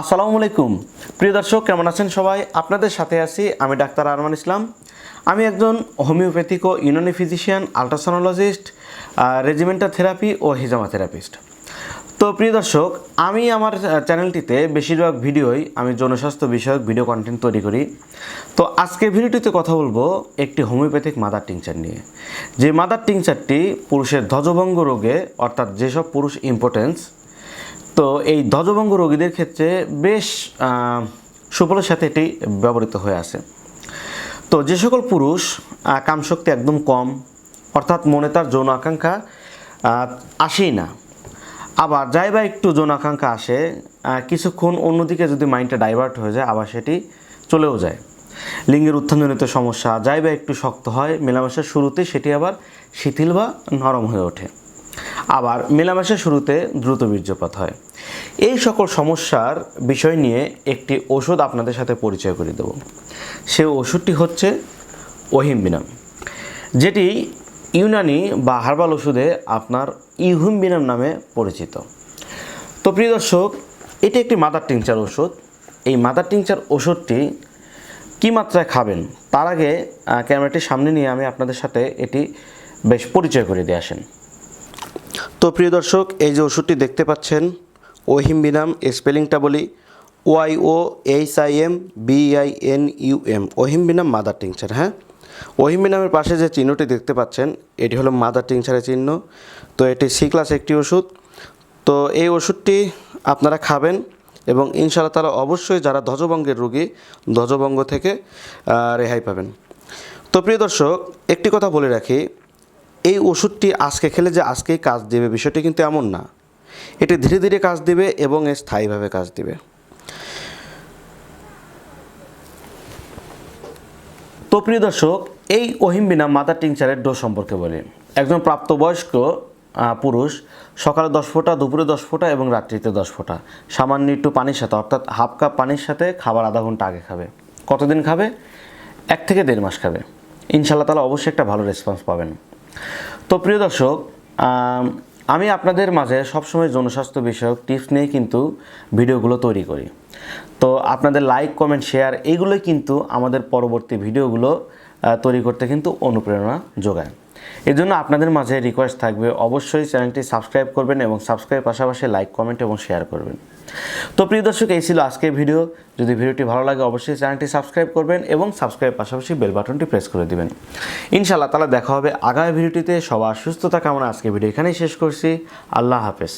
আসসালামু আলাইকুম। প্রিয় দর্শক, কেমন আছেন সবাই? আপনাদের সাথে আছি আমি ডাক্তার আরমান ইসলাম। আমি একজন হোমিওপ্যাথিক ও Unani physician, ultrasonologist regimental therapy ও হিজামা থেরাপিস্ট তো প্রিয় দর্শক, আমি আমার চ্যানেলটিতে বেশিরভাগ ভিডিওই আমি জনস্বাস্থ্য বিষয়ক ভিডিও কন্টেন্ট তৈরি করি। তো আজকে ভিডিওটিতে কথা বলব একটি হোমিওপ্যাথিক মাদার টিংচার নিয়ে। যে মাদার টিংচারটি পুরুষের ধ্বজভঙ্গ রোগে, অর্থাৎ যেসব পুরুষ ইম্পর্টেন্স তো এই ধ্বজভঙ্গ রোগীদের ক্ষেত্রে বেশ সুফলের সাথে এটি ব্যবহৃত হয়ে আছে। তো যে সকল পুরুষ কামশক্তি একদম কম, অর্থাৎ মনে তার যৌন আকাঙ্ক্ষা আসেই না। আবার যাই বা একটু যৌন আকাঙ্ক্ষা আসে কিছুক্ষণ অন্যদিকে যদি মাইন্ডটা ডাইভার্ট হয়ে যায়, আবার সেটি চলেও যায়। লিঙ্গের উত্থানজনিত সমস্যা, যাই বা একটু শক্ত হয়, মেলামেশার শুরুতে সেটি আবার শিথিল বা নরম হয়ে ওঠে। আবার মেলামেশার শুরুতে দ্রুত বীর্যপাত হয়। এই সকল সমস্যার বিষয় নিয়ে একটি ওষুধ আপনাদের সাথে পরিচয় করে দেব। সে ওষুধটি হচ্ছে ওহিমবিনাম যেটি ইউনানি বা হার্বাল ওষুধে আপনার ইহুমবিনাম নামে পরিচিত। তো প্রিয় দর্শক এটি একটি মাদার টিংচার ওষুধ। এই মাদার টিংচার ওষুধটি কী মাত্রায় খাবেন তার আগে আহ, ক্যামেরাটির সামনে নিয়ে আমি আপনাদের সাথে এটি বেশ পরিচয় করে দিয়ে আসেন। তো প্রিয় দর্শক এই যে ওষুধটি দেখতে পাচ্ছেন ওহিমবিনাম স্পেলিংটা বলি Y O H I M B I N U M. Yohimbinum, mother tincture হ্যাঁ? ওহিম বিনামের পাশে যে চিহ্নটি দেখতে পাচ্ছেন, এটি হলো মাদার টিংচারের চিহ্ন। তো এটি সি ক্লাস একটি ওষুধ। তো এই ওষুধটি আপনারা খাবেন এবং ইনশাআল্লাহ তারা অবশ্যই যারা ধ্বজভঙ্গের রুগী, ধ্বজভঙ্গ থেকে রেহাই পাবেন। তো প্রিয় দর্শক, একটি কথা বলে রাখি, এই ওষুধটি আজকে খেলে যে আজকেই কাজ দেবে বিষয়টি কিন্তু এমন না। এটি ধীরে ধীরে কাজ দেবে এবং এ স্থায়ীভাবে কাজ দেবে। তো প্রিয় দর্শক, এই ওহিমবিনা মাদার টিংচারের ডোজ সম্পর্কে বলি। একজন প্রাপ্তবয়স্ক পুরুষ, সকালে দশ ফোঁটা, দুপুরে দশ ফোঁটা এবং রাত্রিতে দশ ফোঁটা। সামান্য একটু পানির সাথে, অর্থাৎ হাফ কাপ পানির সাথে খাবার আধা ঘণ্টা আগে খাবে। কতদিন খাবে? এক থেকে দেড় মাস খাবে। ইনশাল্লাহ তালা অবশ্যই একটা ভালো রেসপন্স পাবেন। তো প্রিয় দর্শক আম, আপনাদের মাঝে সবসময় জনস্বাস্থ্য বিষয়ক টিপস নিয়ে কিন্তু ভিডিওগুলো তৈরি করি। তো আপনাদের লাইক কমেন্ট শেয়ার এগুলোই কিন্তু আমাদের পরবর্তী ভিডিওগুলো তৈরি করতে কিন্তু অনুপ্রেরণা যোগায়। এই জন্য আপনাদের মাঝে রিকোয়েস্ট থাকবে, অবশ্যই চ্যানেলটি সাবস্ক্রাইব করবেন এবং সাবস্ক্রাইব পাশাপাশি লাইক কমেন্ট এবং শেয়ার করবেন। তো প্রিয় দর্শক, এই ছিল আজকের ভিডিও যদি ভিডিওটি ভালো লাগে, অবশ্যই চ্যানেলটি সাবস্ক্রাইব করবেন এবং সাবস্ক্রাইব পাশাপাশি বেল বাটনটি প্রেস করে দিবেন। ইনশাআল্লাহ, তাহলে দেখা হবে আগামী ভিডিওটিতে সবার সুস্থতা কামনা আজকে ভিডিও এখানেই শেষ করছি। আল্লাহ হাফেজ।